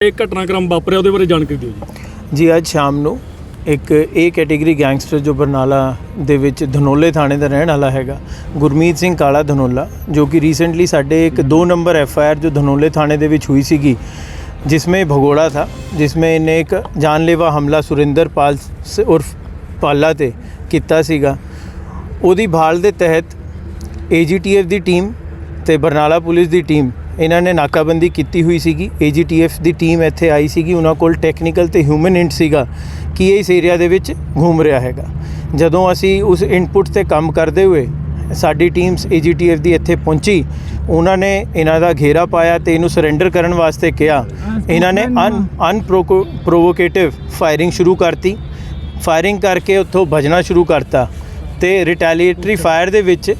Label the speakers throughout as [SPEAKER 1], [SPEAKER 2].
[SPEAKER 1] ਇਹ ਘਟਨਾਕ੍ਰਮ ਵਾਪਰਿਆ ਉਹਦੇ ਬਾਰੇ ਜਾਣਕਾਰੀ ਦਿਓ ਜੀ
[SPEAKER 2] ਜੀ ਅੱਜ ਸ਼ਾਮ ਨੂੰ ਇੱਕ ਏ ਕੈਟਾਗਰੀ ਗੈਂਗਸਟਰ ਜੋ ਬਰਨਾਲਾ ਦੇ ਵਿੱਚ ਧਨੋਲੇ ਥਾਣੇ ਦਾ ਰਹਿਣ ਵਾਲਾ ਹੈਗਾ ਗੁਰਮੀਤ ਸਿੰਘ ਕਾਲਾ ਧਨੋਲਾ ਜੋ ਕਿ ਰੀਸੈਂਟਲੀ ਸਾਡੇ ਇੱਕ 2 ਨੰਬਰ ਐਫ ਆਈ ਆਰ ਜੋ ਧਨੋਲੇ ਥਾਣੇ ਦੇ ਵਿੱਚ हुई ਸੀਗੀ जिसमें भगोड़ा था जिसमें इन्हें एक जानलेवा हमला सुरिंदर पाल से उर्फ ਪਾਲਾ ਤੇ ਕੀਤਾ ਸੀਗਾ ਉਹਦੀ ਭਾਲ ਦੇ ਤਹਿਤ ਏਜੀਟੀਐਫ ਦੀ ਟੀਮ ਤੇ ਬਰਨਾਲਾ ਪੁਲਿਸ ਦੀ ਟੀਮ ਇਹਨਾਂ ਨੇ ਨਾਕਾਬੰਦੀ ਕੀਤੀ ਹੋਈ ਸੀਗੀ। ਏਜੀਟੀਐਫ ਦੀ ਟੀਮ ਇੱਥੇ ਆਈ ਸੀਗੀ। ਉਹਨਾਂ ਕੋਲ ਟੈਕਨੀਕਲ ਤੇ ਹਿਊਮਨ ਇੰਟ ਸੀਗਾ ਕਿ ਇਹ ਇਸ ਏਰੀਆ ਦੇ ਵਿੱਚ ਘੁੰਮ ਰਿਹਾ ਹੈਗਾ। ਜਦੋਂ ਅਸੀਂ ਉਸ ਇਨਪੁਟ ਤੇ ਕੰਮ ਕਰਦੇ ਹੋਏ ਸਾਡੀ ਟੀਮਸ ਏਜੀਟੀਐਫ ਦੀ ਇੱਥੇ ਪਹੁੰਚੀ ਉਹਨਾਂ ਨੇ ਇਹਨਾਂ ਦਾ ਘੇਰਾ ਪਾਇਆ ਤੇ ਇਹਨੂੰ ਸਰੈਂਡਰ ਕਰਨ ਵਾਸਤੇ ਕਿਹਾ। ਇਹਨਾਂ ਨੇ ਅਨ ਅਨਪ੍ਰੋਵੋਕੇਟਿਵ ਫਾਇਰਿੰਗ ਸ਼ੁਰੂ ਕਰਤੀ। ਫਾਇਰਿੰਗ ਕਰਕੇ ਉੱਥੋਂ ਭਜਣਾ ਸ਼ੁਰੂ ਕਰਤਾ ਤੇ ਰਿਟੈਲੀਏਟਰੀ ਫਾਇਰ ਦੇ ਵਿੱਚ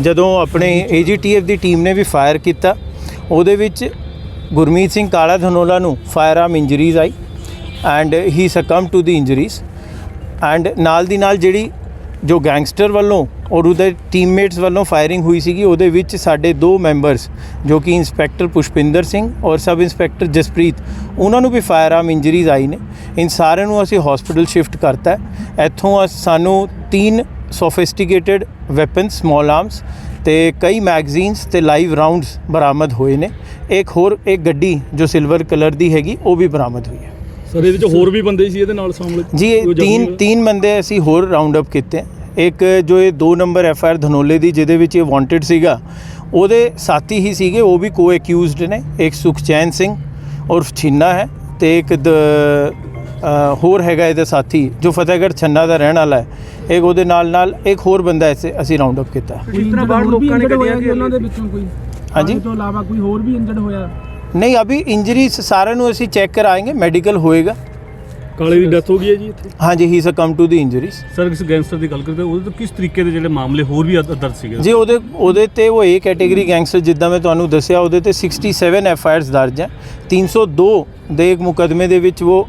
[SPEAKER 2] ਜਦੋਂ ਆਪਣੇ ਏਜੀਟੀਐਫ ਦੀ ਟੀਮ ਨੇ ਵੀ ਫਾਇਰ ਕੀਤਾ ਉਹਦੇ ਵਿੱਚ ਗੁਰਮੀਤ ਸਿੰਘ ਕਾਲਾ ਧਨੋਲਾ ਨੂੰ firearm injuries I and he succumb to the injuries and ਨਾਲ ਦੀ ਨਾਲ ਜਿਹੜੀ ਜੋ ਗੈਂਗਸਟਰ ਵੱਲੋਂ ਔਰ ਉਹਦੇ ਟੀਮਮੇਟਸ ਵੱਲੋਂ ਫਾਇਰਿੰਗ ਹੋਈ ਸੀਗੀ, ਉਹਦੇ ਵਿੱਚ ਸਾਡੇ ਦੋ ਮੈਂਬਰਸ ਜੋ ਕਿ ਇੰਸਪੈਕਟਰ ਪੁਸ਼ਪਿੰਦਰ ਸਿੰਘ ਔਰ ਸਬ ਇੰਸਪੈਕਟਰ ਜਸਪ੍ਰੀਤ, ਉਹਨਾਂ ਨੂੰ ਵੀ ਫਾਇਰ ਆਰਮ ਇੰਜਰੀਜ਼ ਆਈ ਨੇ। ਇਨ ਸਾਰਿਆਂ ਨੂੰ ਅਸੀਂ ਹਸਪੀਟਲ ਸ਼ਿਫਟ ਕਰਤਾ ਇੱਥੋਂ ਅਸ- ਸਾਨੂੰ ਤਿੰਨ ਸੋਫਿਸਟੀਕੇਟਿਡ ਵੈਪਨਸ ਸਮਾਲ ਆਰਮਸ ਤੇ ਕਈ ਮੈਗਜ਼ੀਨਸ ਤੇ ਲਾਈਵ ਰਾਉਂਡਸ ਬਰਾਮਦ ਹੋਏ ਨੇ। ਇੱਕ ਹੋਰ ਇੱਕ ਗੱਡੀ ਜੋ ਸਿਲਵਰ ਕਲਰ ਦੀ ਹੈਗੀ ਉਹ ਵੀ ਬਰਾਮਦ ਹੋਈ ਹੈ।
[SPEAKER 1] ਸਰ ਇਹਦੇ ਚ ਹੋਰ ਵੀ ਬੰਦੇ ਸੀ ਇਹਦੇ ਨਾਲ ਸ਼ਾਮਲ
[SPEAKER 2] ਜੀ ਇਹ
[SPEAKER 1] ਤਿੰਨ
[SPEAKER 2] ਤਿੰਨ ਬੰਦੇ ਅਸੀਂ ਹੋਰ ਰਾਉਂਡ ਅਪ ਕੀਤੇ। ਇੱਕ ਜੋ ਇਹ ਦੋ ਨੰਬਰ ਐਫ ਆਰ ਧਨੋਲੇ ਦੀ ਜਿਹਦੇ ਵਿੱਚ ਇਹ ਵਾਂਟਡ ਸੀਗਾ ਉਹਦੇ ਸਾਥੀ ਹੀ ਸੀਗੇ ਉਹ ਵੀ ਕੋ ਐਕਿਊਜ਼ਡ ਨੇ। ਇੱਕ ਸੁਖਚੈਨ ਸਿੰਘ ਔਰ ਛਿੰਨਾ ਹੈ ਤੇ ਇੱਕ ਹੋਰ ਹੈਗਾ ਇਹਦਾ ਸਾਥੀ ਜੋ ਫਤਿਹਗੜ੍ਹ ਛੰਨਾ ਦਾ ਰਹਿਣ ਵਾਲਾ ਹੈ। ਇੱਕ ਉਹਦੇ ਨਾਲ ਨਾਲ ਇੱਕ ਹੋਰ ਬੰਦਾ ਐਸੇ ਅਸੀਂ ਰਾਉਂਡ ਅਪ ਕੀਤਾ।
[SPEAKER 3] ਜਿਸ ਤਰ੍ਹਾਂ ਬਾਹਰ ਲੋਕਾਂ ਨੇ ਗੱਡੀਆਂ
[SPEAKER 4] ਕਿ ਉਹਨਾਂ ਦੇ ਵਿੱਚੋਂ ਕੋਈ?
[SPEAKER 2] ਹਾਂਜੀ।
[SPEAKER 4] ਤੋਂ ਇਲਾਵਾ ਕੋਈ ਹੋਰ ਵੀ ਇੰਜਰਡ ਹੋਇਆ?
[SPEAKER 2] ਨਹੀਂ ਅਭੀ ਇੰਜਰੀਜ਼ ਸਾਰਿਆਂ ਨੂੰ ਅਸੀਂ ਚੈੱਕ ਕਰਾਏਂਗੇ ਮੈਡੀਕਲ ਹੋਏਗਾ।
[SPEAKER 1] ਕਾਲੇ ਦੀ ਡੈਥ ਹੋ ਗਈ ਹੈ ਜੀ ਇੱਥੇ?
[SPEAKER 2] ਹਾਂਜੀ he succumb to the injuries
[SPEAKER 1] sir ਇਸ ਗੈਂਗਸਟਰ ਦੀ ਗੱਲ ਕਰਦੇ ਉਹਦੇ ਤੋਂ ਕਿਸ ਤਰੀਕੇ ਦੇ ਜਿਹੜੇ ਮਾਮਲੇ ਹੋਰ ਵੀ ਦਰਜ ਸੀਗੇ?
[SPEAKER 2] ਜੀ ਉਹਦੇ ਉਹਦੇ ਤੇ ਉਹ ਏ ਕੈਟਾਗਰੀ ਗੈਂਗਸਟਰ ਜਿੱਦਾਂ ਮੈਂ ਤੁਹਾਨੂੰ ਦੱਸਿਆ ਉਹਦੇ ਤੇ 67 ਐਫ ਆਈ ਆਰਸ ਦਰਜ ਹੈ। 302 ਦੇ ਇੱਕ ਮੁਕਦਮੇ ਦੇ ਵਿੱਚ ਉਹ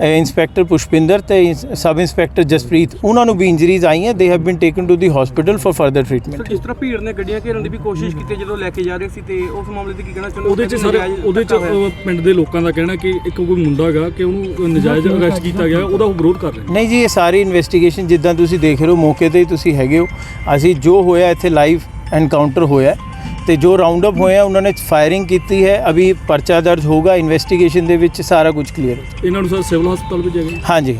[SPEAKER 2] ਇੰਸਪੈਕਟਰ ਪੁਸ਼ਪਿੰਦਰ ਤੇ ਇੰਸ- ਸਬ ਇੰਸਪੈਕਟਰ ਜਸਪ੍ਰੀਤ ਉਹਨਾਂ ਨੂੰ ਵੀ ਇੰਜਰੀਜ਼ ਆਈਆਂ they have been taken to the hospital for
[SPEAKER 3] further
[SPEAKER 2] treatment
[SPEAKER 3] ਜਿਸ ਤਰ੍ਹਾਂ ਭੀੜ ਨੇ ਗੱਡੀਆਂ ਘੇਰਨ ਦੀ ਵੀ ਕੋਸ਼ਿਸ਼ ਕੀਤੀ ਜਦੋਂ ਲੈ ਕੇ ਜਾ ਰਹੇ ਸੀ ਤੇ ਉਸ ਮਾਮਲੇ ਤੇ ਕੀ ਕਹਿਣਾ ਚਾਹੁੰਦੇ?
[SPEAKER 1] ਉਹਦੇ ਚ ਸਰ ਉਹਦੇ ਚ ਪਿੰਡ ਦੇ ਲੋਕਾਂ ਦਾ ਕਹਿਣਾ ਕਿ ਇੱਕ ਕੋਈ ਮੁੰਡਾ ਹੈਗਾ ਕਿ ਉਹਨੂੰ ਨਜਾਇਜ਼ ਅਰੈਸਟ ਕੀਤਾ ਗਿਆ ਉਹਦਾ ਉਹ ਵਿਰੋਧ ਕਰ ਰਹੇ ਨੇ।
[SPEAKER 2] ਨਹੀਂ ਜੀ ਇਹ ਸਾਰੀ ਇਨਵੈਸਟੀਗੇਸ਼ਨ ਜਿੱਦਾਂ ਤੁਸੀਂ ਦੇਖ ਰਹੇ ਹੋ ਮੌਕੇ ਤੇ ਹੀ ਤੁਸੀਂ ਹੈਗੇ ਹੋ। ਅਸੀਂ ਜੋ ਹੋਇਆ ਇੱਥੇ ਲਾਈਵ ਐਨਕਾਊਂਟਰ ਹੋਇਆ ਤੇ ਜੋ ਰਾਉਂਡ ਅਪ ਹੋਇਆ ਉਹਨਾਂ ਨੇ ਫਾਇਰਿੰਗ ਕੀਤੀ ਹੈ। ਅਭੀ ਪਰਚਾ ਦਰਜ ਹੋਗਾ ਇਨਵੈਸਟੀਗੇਸ਼ਨ ਦੇ ਵਿੱਚ ਸਾਰਾ ਕੁਝ ਕਲੀਅਰ
[SPEAKER 1] ਇਹਨਾਂ ਨੂੰ ਸਰ ਸਿਵਲ ਹਸਪਤਾਲ ਭੇਜਿਆ ਗਿਆ?
[SPEAKER 2] ਹਾਂਜੀ।